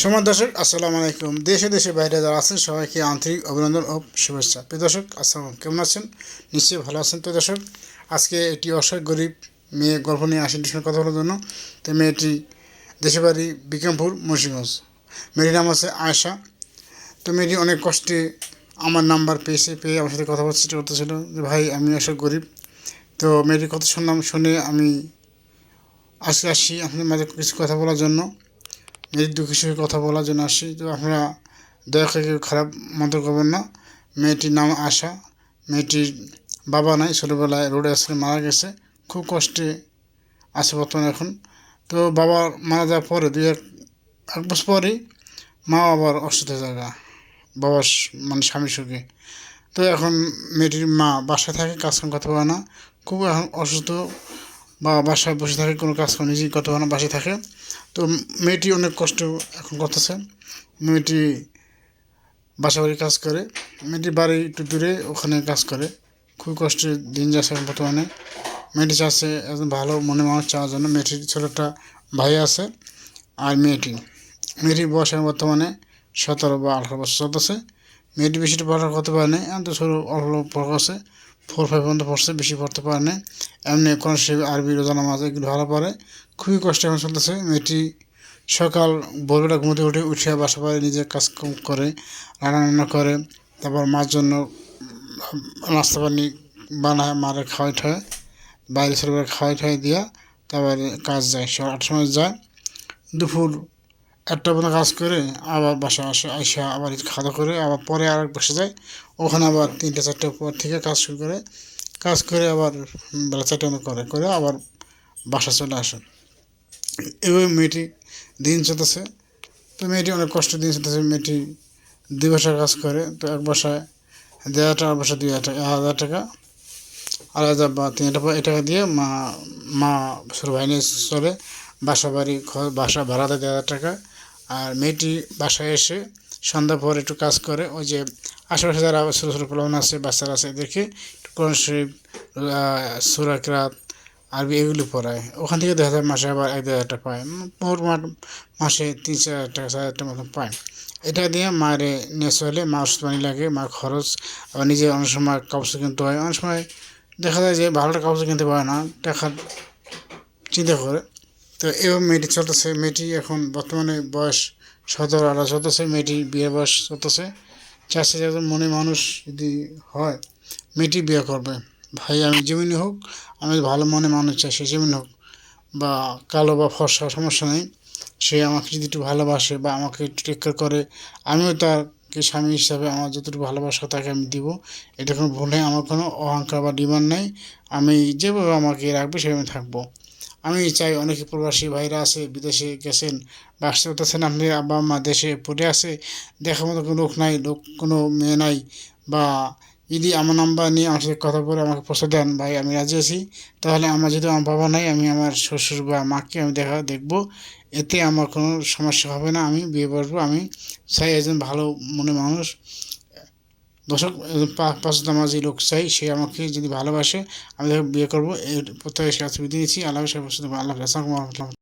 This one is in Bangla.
সমাজ দর্শক, আসসালামু আলাইকুম। দেশে দেশে বাইরে যারা আছেন, সবাইকে আন্তরিক অভিনন্দন ও শুভেচ্ছা। প্রিয় দর্শক, আসসালাম কেমন আছেন? নিশ্চয়ই ভালো আছেন। তো দর্শক, আজকে একটি অসহায় গরিব মেয়ে গল্প নিয়ে আসেন সঙ্গে কথা বলার জন্য। তো মেয়েটি দেশে বাড়ি বিক্রমপুর, মুন্সিগঞ্জ। মেয়েটির নাম আছে আয়সা তো মেয়েটি অনেক কষ্টে আমার নাম্বার পেয়েছে, পেয়ে আমার সাথে কথা চেষ্টা করতেছিল যে, ভাই, আমি আসলে গরিব। তো মেয়েটির কথা শুনলাম, শুনে আমি আজকে আসছি আপনাদের মাঝে কিছু কথা বলার জন্য। মেয়ের দুঃখের সঙ্গে কথা বলার জন্য আসছি তো আপনারা দয়া করে কেউ খারাপ মন্তব্য করবেন না। মেয়েটির নাম আশা, মেয়েটির বাবা নাই, ছোটোবেলায় রোডে অ্যাক্সিডেন্ট মারা গেছে, খুব কষ্টে আছে বর্তমানে এখন। তো বাবা মারা যাওয়ার পরে, দুই এক এক বছর পরেই মা আবার অসুস্থ জায়গা বাবার মানে স্বামীর সুখে তো এখন মেয়েটির মা বাসায় থাকে কাজকাম করতে পারে না, খুব এখন অসুস্থ। বা বাসায় বসে থাকে, কোনো কাজ করে, নিজেই করতে পারে বাসায় থাকে। তো মেয়েটি অনেক কষ্ট এখন করতেছে। মেয়েটি বাসা বাড়ি কাজ করে। মেয়েটি বাড়ি একটু দূরে, ওখানে কাজ করে। খুব কষ্টে দিন যাচ্ছে বর্তমানে। মেয়েটি চাচ্ছে একজন ভালো মনে মানুষ চাওয়ার জন্য। মেয়েটির ছোটো একটা ভাই আছে আর মেয়েটি। মেয়েটির বয়স বর্তমানে সতেরো বা আঠারো বছর চলতেছে। মেয়েটি বেশিটা পড়াশোনা করতে পারে না এখন তো ছোটো অল্প অল্প পড়া করছে। ফোর ফাইভ পর্যন্ত পড়ছে, বেশি পড়তে পারে না এমনি কোরআন সে আরবি, রোজা, নামাজ এগুলো ভালো পারে খুবই কষ্ট এখন চলতেছে। মেয়েটি সকাল ভোরবেলা ঘুমোতে উঠে উঠে বাসা বাড়ি নিজের কাজ করে রান্না করে, তারপর মার জন্য নাস্তা পানি বানায়, মারে খাওয়াই ঠায়, বাইরে ছেলেবেলা খাওয়াই ঠাই দিয়া তারপরে কাজ যায় আটটার সময় যায়। দুপুর একটা পর্যন্ত কাজ করে, আবার বাসা আসে, আইসা আবার খাওয়া করে, আবার পরে আর এক বসে যায়। ওখানে আবার তিনটে, চারটের পর থেকে কাজ শুরু করে। কাজ করে আবার বেলা চারটে করে করে আবার বাসা চলে আসে। এভাবে মেয়েটি দিন চলতেছে। তো মেয়েটি অনেক কষ্ট দিন চলতেছে। মেয়েটি দুই বাসায় কাজ করে, তো এক বাসায় দেড় হাজার টাকা বাসায় দুই হাজার টাকা হাজার টাকা, আড়াই হাজার বা তিন হাজার এই টাকা দিয়ে মা মা ছোটো ভাই নিয়ে চলে। বাসা বাড়ি বাসা ভাড়া দেয় দেড় হাজার টাকা। আর মেয়েটি বাসায় এসে সন্ধ্যা পর একটু কাজ করে, ওই যে আশেপাশে যারা ছোটো ছোটো পোলান আছে, বাচ্চারা আছে একটু কোরআন শরীফ সুরাক রাত আরবি এগুলি পড়ায়। ওখান থেকে দেখা যায় মাসে আবার এক দেড় হাজার টাকা পায়। মোট মাসে তিন চার হাজার টাকা, চার হাজার টাকা মতো পায়। এটা দিয়ে মায়ের নিয়ে চলে মা ওষুধ পানি লাগে মার খরচ, আবার নিজে অনেক সময় কাপড় কিনতে হয়। অনেক সময় দেখা যায় যে ভালো কাপড় কিনতে পারে না টাকা চিন্তা করে। তো এভাবে মেয়েটি চলতেছে। মেয়েটি এখন বর্তমানে বয়স সতেরো আঠারো চলতেছে মেয়েটি বিয়ে বয়স চলতেছে চাষে একজন মনে মানুষ যদি হয়, মেয়েটি বিয়ে করবে। ভাই, আমি যেমনি হোক, আমি ভালো মনে মানুষ চাই, সে যেমনি হোক, বা কালো বা ফর্সা, সমস্যা নেই। সে আমাকে যদি একটু ভালোবাসে বা আমাকে একটু টেক কেয়ার করে, আমিও তাকে স্বামী হিসাবে আমার যতটুকু ভালোবাসা তাকে আমি দিব। এটা কোনো ভুল নেই, আমার কোনো অহংকার বা ডিমান্ড নেই। আমি যেভাবে আমাকে রাখবে, সেভাবে থাকব। আমি চাই অনেকে প্রবাসী ভাইরা আছে, বিদেশে গেছেন বা আসতে আপনি আব্বা মা দেশে পড়ে আছে দেখার মতো কোনো লোক নাই, লোক কোনো মেয়ে নাই বা যদি আমার নাম্বার নিয়ে আমার সাথে কথা বলে আমাকে প্রশ্ন দেন, ভাই, আমি রাজি আছি, তাহলে আমার যদি আমার বাবা নাই, আমি আমার শ্বশুর বা মাকে আমি দেখা দেখব, এতে আমার কোনো সমস্যা হবে না, আমি বিয়ে করব, আমি চাই একজন ভালো মনে মানুষ। দর্শক পাঁচ নামাজি লোক চাই, সে আমাকে যদি ভালোবাসে, আমি বিয়ে করব। এর প্রত্যেকে সে বিধি দিচ্ছি আল্লাহ সাহেব আল্লাহ